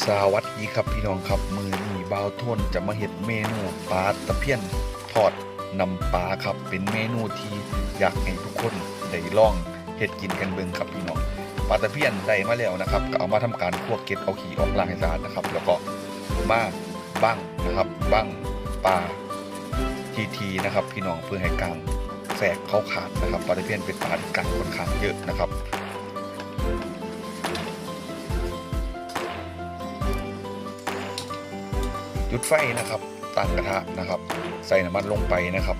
สวัสดีครับพี่น้องครับมือนี้บ่าวทนจะมาเฮ็ดเมนูปลาตะเพียนทอดน้ำปลาครับเป็นเมนูที่อยากให้ทุกคนได้ลองเฮ็ดกินกันเบิ่งครับพี่น้องปลาตะเพียนได้มาแล้วนะครับก็เอามาทำการคั่วเกล็ดเอาขี้ออกล้างให้สะอาดนะครับ แล้วก็มาบ้างนะครับบ้างปลาทีทีนะครับ พี่น้องเพื่อให้กลางแสกเขาขาดนะครับปลาตะเพียนเป็นปลาที่กลางค่อนข้างเยอะนะครับ จุดไฟนะครับตั้งกระทะนะครับ ใส่น้ำมันลงไปนะครับ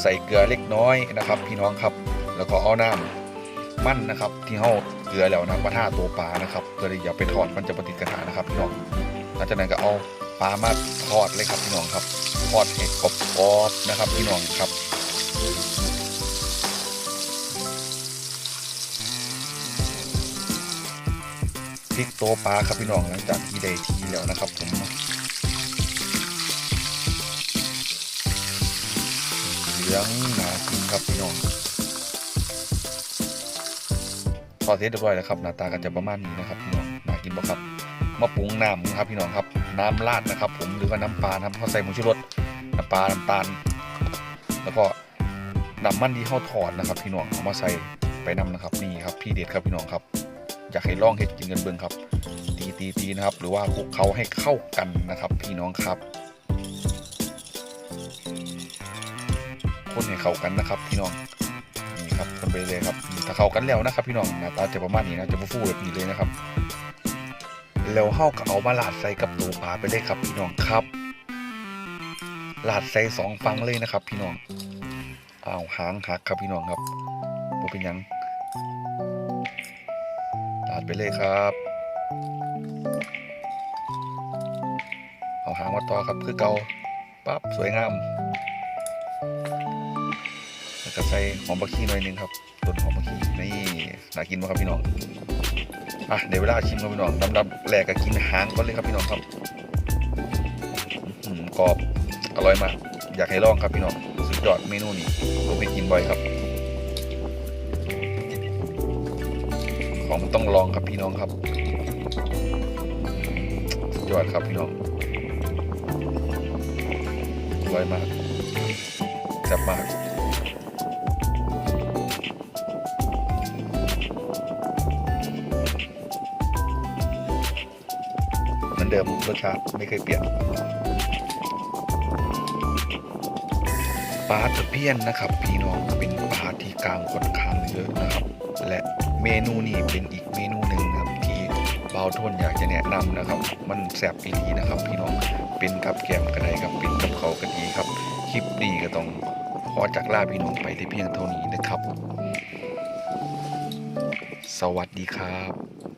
ใส่เกลือเล็กน้อยนะครับ พี่น้องครับแล้วก็เอาน้ำมันนะครับ ที่เฮาเกลือแล้วนะมาท่าตัวปลานะครับเพื่อที่อย่าไปทอดมันจะปฏิดกระทะนะครับพี่น้องหลังจากนั้นก็เอาปลามาทอดเลยครับพี่น้องครับทอดให้กรอบๆนะครับ พี่น้องครับพริกตัวปลาครับพี่น้องหลังจากที่ได้ทีแล้วนะครับผม เหลืองหนากินครับพี่น้องทอดเสร็จเรียบร้อยแล้วครับหน้าตาก็จะประมาณนี้นะครับพี่น้องนากินบ่ครับมาปรุงน้ำครับพี่น้องครับ น้ำราดนะครับ ผมหรือว่าน้ำปลาครับเขาใส่หมูชูรสน้ำปลาน้ำตาล แล้วก็น้ำมันที่เขาทอดนะครับ พี่น้องเอามาใส่ไปนำนะครับนี่ครับพี่เด็ดครับพี่น้องครับอยากให้ลองเห็ดกินกันเบิ่งครับ ตีตีตีนะครับ หรือว่าคลุกเขาให้เข้ากันนะครับ พี่น้องครับ คนให้เข้ากันนะครับ พี่น้องนี่ครับคนไปเลยครับถ้าเข้ากันแล้วนะครับ พี่น้องหน้าตาจะประมาณนี้นะจะฟูแบบนี้เลยนะครับ แล้วเฮาก็เอามาลาดใส่กับตัวปลาไปเลยครับ พี่น้องครับลาดใส่สองฟังเลยนะครับ พี่น้องอ้าวหางหักครับพี่น้องครับบ่เป็นยังลาดไปเลยครับเอาหางมาต่อครับคือเกาปั๊บสวยงาม ก็ใส่หอมบักขี้หน่อยนึงครับต้นหอมบักขี้นี่น่ากินมากครับพี่น้องอะเดี๋ยวเวลาชิมครับพี่น้องดำๆแหลกก็กินหางก่อนเลยครับพี่น้องครับอื้อหือกรอบอร่อยมาก อยากให้ลองครับพี่น้องสุดยอดเมนูนี้ผมไปกินบ่อยครับ ของต้องลองครับพี่น้องครับสุดยอดครับพี่น้องอร่อยมากแซ่บมาก มือนเดิมรสชาติไม่เคยเปลี่ยนปลาตะเพียนนะครับ พี่น้องเป็นปลาที่กลางค่อนข้างเยอะนะครับ และเมนูนี้เป็นอีกเมนูหนึ่งครับที่เบาทนอยากจะแนะนำนะครับ มันแซ่บอีดีนะครับ พี่น้องเป็นกับแกมกระไดครับเป็นกับเขาวกะดีครับคลิปนี้ก็ต้องขอจากลาพี่น้องไปที่เพียงเท่านี้นะครับ สวัสดีครับ